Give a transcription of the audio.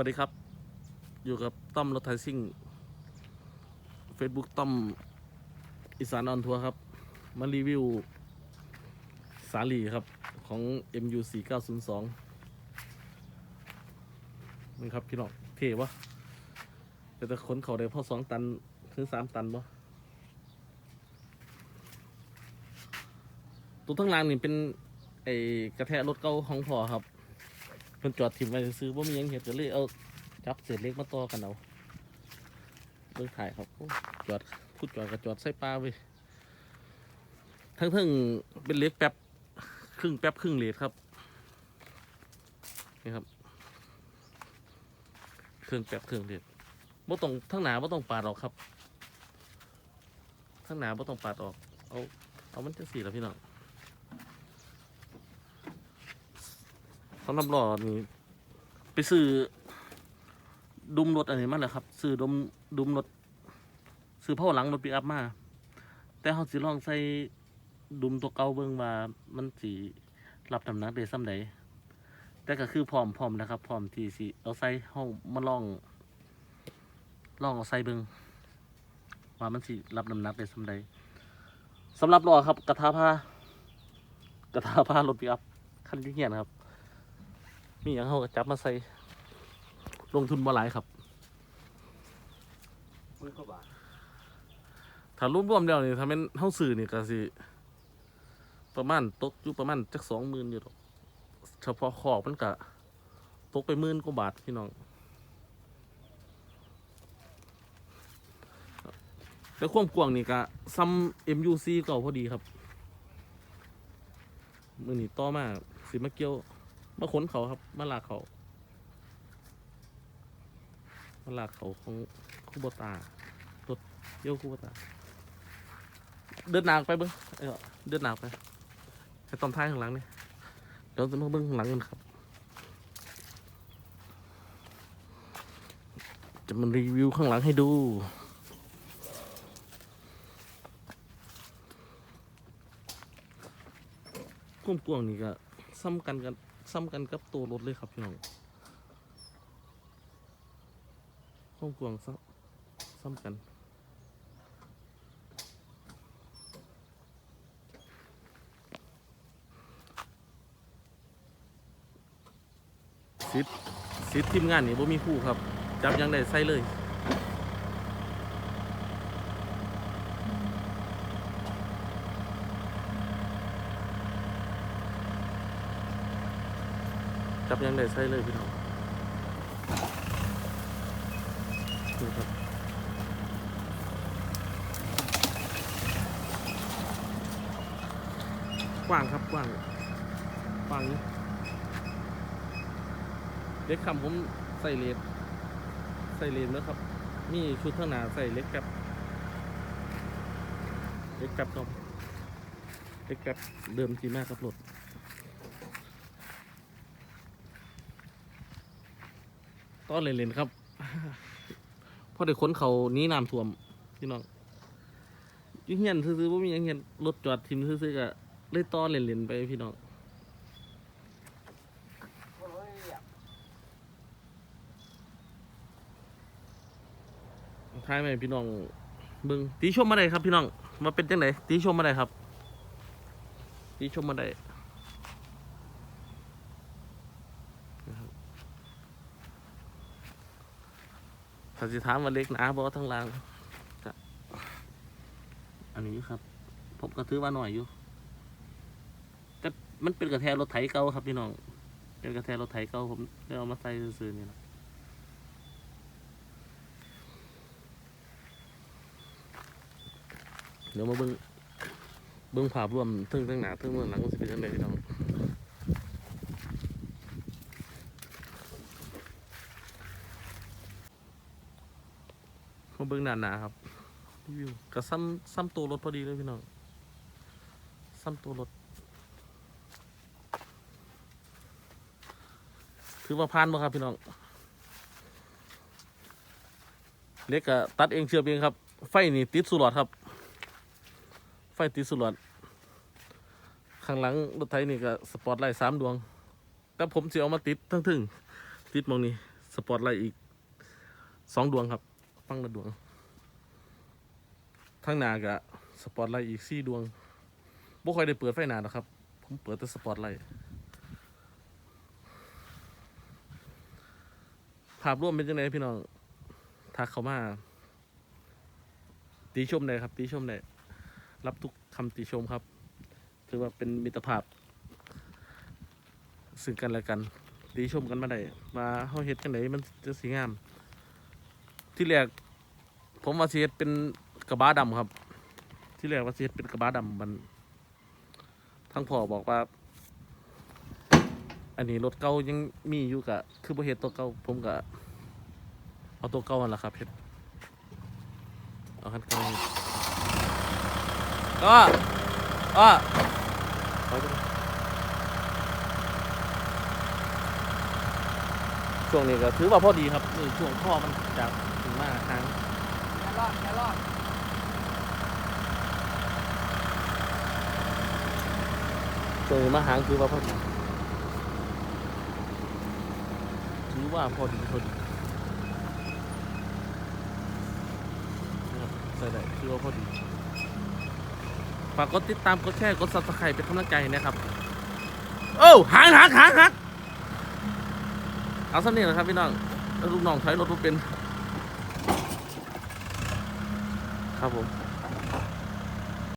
วัสดีครับ อยู่กับต้อมรถไทยซิ่ง Facebook ต้อมอีสานออนทัวร์ครับ มารีวิว สาลีครับ ของ MU 4 9 0 2นี่ครับ พี่น้องเท่ปะแต่แต่ขนเขาได้พอสองตัน ถึงสามตันปะตัวทั้งล่างนี่เป็น ไอกระแทะรถเก่าของพ่อครับ เพิ่นจอดถิ่มไว้ซื้อว่ามียังเห็ดก็เลยเอาจับเศษเล็กมาต่อกันเอาเบิ่งถ่ายครับจอดพูดจอดกับจอดใส่ปลาเว้ยทั้งทั้งๆเป็นเล็กแป๊บครึ่งแป๊บครึ่งเล็กครับนี่ครับเครื่องแป๊บเครื่องเล็กบ่ต้องทั้งหนาบ่ต้องปาดออกครับทั้งหนาบ่ต้องปาดออกเอาเอามันจะสีแล้วพี่น้อง สำหรับหล่อนี่ไปซื้อดุมรถอันนี้มาแล้วครับซื้อดุมดุมรถซื้อเผาหลังรถปิกอัพมา แต่เขาสิลองใส่ดุมตัวเก่าเบิ่งว่ามันสิรับน้ำหนักได้ซ้ำใดแต่ก็คือพร้อมพร้อมนะครับพร้อมที่สิเอาใส่เฮามาลอง ลองเอาใส่เบิ่งว่ามันสิรับน้ำหนักได้ซ้ำใดสำหรับล้อครับ กระทาผ้ากระทาผ้ารถปิกอัพคันที่เหียนครับ มีอย่างเขาก็จับมาใส่ ลงทุนบ่หลายครับมือก็บาทถ้ารวมรวมแล้วนี่ถ้าเป็นเฮาซื้อนี่ก็สิประมาณตกอยู่ประมาณจักสองหมื่นอยู่ดอกเฉพาะขอบมันก็ตกไปหมื่นกว่าบาทพี่น้องแล้วความกว้างนี่ก็ซ้ำ MUC เก่าพอดีครับ มือนี่ต่อมาสิมาเกี่ยว มาขนเขาครับ มาลากเขามาลากเขาของคูโบตารถเยี่ยวคูโบตา เดินหนางไปเบิ้งเออเดินหนางไปไปตอนท้ายข้างหลังนี่เดี๋ยวจะมาเบิ้งข้างหลังกันครับจะมารีวิวข้างหลังให้ดูความกว้างนี่ก็ซ้ำกันกัน ซ้ำกันกับตัวรถเลยครับพี่น้องความกวงซ้ำซ้ำกัน ซิดซิดทีมงานนี่บ่มีคู่ครับ จับยังได้ใส่เลย จับยังได้ใส่เลยพี่น้องนี่ครับกว้างครับกว้างกว้างนี่เล็กคำผมใส่เลนใส่เลนแล้วครับนี่ชุดข้าหนาใส่เล็กกับ เล็กกับครับเล็กกับเดิมทีมากครับรถ ต้อนเล่นๆครับพอได้ค้นเขานี้น้ำท่วมพี่น้องยุ่งเงียนซื้อๆว่ามียังเห็นรถจอดทิมซื้อๆก็เลยต้อนเล่นๆไปพี่น้องท้ายไหมพี่น้องเบิ่งตีชมมาได้ครับพี่น้องมาเป็นจังไหนตีชมมาได้ครับตีชมมาได้นะครับ ถ้าสิถามว่าเล็กนาบอทั้งล่างอันนี้ครับ ผมก็ถือว่าหน่อยอยู่ก็มันเป็นกระแทรถไถเก่าครับพี่น้อง เป็นกระแทรถไถเก่าผมได้เอามาใส่ซื้อนี่นะเดี๋ยวมาเบิ้งเบิ้งภาพรวมทั้งทั้งหนาทั้งเบื้องหลังมันสิเป็นยังไงพี่น้อง มาเบิ้งหนาหนาครับรีวิวกับซ้ำซ้ำตัวรถพอดีเลยพี่น้องซ้ำตัวรถถือว่าพานบ่ครับพี่น้องเล็กกะตัดเองเชื่อมเองครับ ไฟนี่ติดสุลอดครับ ไฟติดสุลอดข้างหลังรถไถนี่ก็สปอตไลท์สามดวง แต่ผมจะเอามาติดทั้งถึงติดมองนี้สปอตไลท์อีกสองดวงครับ ฟังละดวงทั้งหนากับสปอตไลท์อีกสี่ดวงบ่ค่อยได้เปิดไฟหนาหรอกครับ ผมเปิดแต่สปอตไลท์ภาพรวมเป็นจังไงพี่น้องทักเขามาตีชมได้ครับตีชมได้รับทุกคำติชมครับ ถือว่าเป็นมิตรภาพซึ่งกันและกันตีชมกันมาได้มาเฮาเฮ็ดจังไดมันจะสีงาม ที่แรกผมว่าสิเฮ็ดเป็นกระบะดำครับ ที่แรกว่าสิเฮ็ดเป็นกระบะดำมัน ทั้งพ่อบอกว่า อันนี้รถเก่ายังมีอยู่กะคือบ่เฮ็ดตัวเก่าผมกะเอาตัวเก่านั่นละครับเฮ็ดเอาคันเก่านี่ก็ก็เอาไป ช่วงนี้ก็ถือว่าพอดีครับนี่ช่วงพ่อมันจากถึงมาทางอย่รอดอย่รอดช่วงนี้มาหางถือว่าพอดีถือว่าพอดีพอดีนะครับใส่ได้ถือว่าพอดีฝากกดติดตามกดแชร์กดซับสไครต์เป็นกำลังใจนะครับ โอ้หางหางหางหาง เอาสักนิดนะครับพี่น้องแล้วลูกน้องใช้รถบ่เป็น ครับผม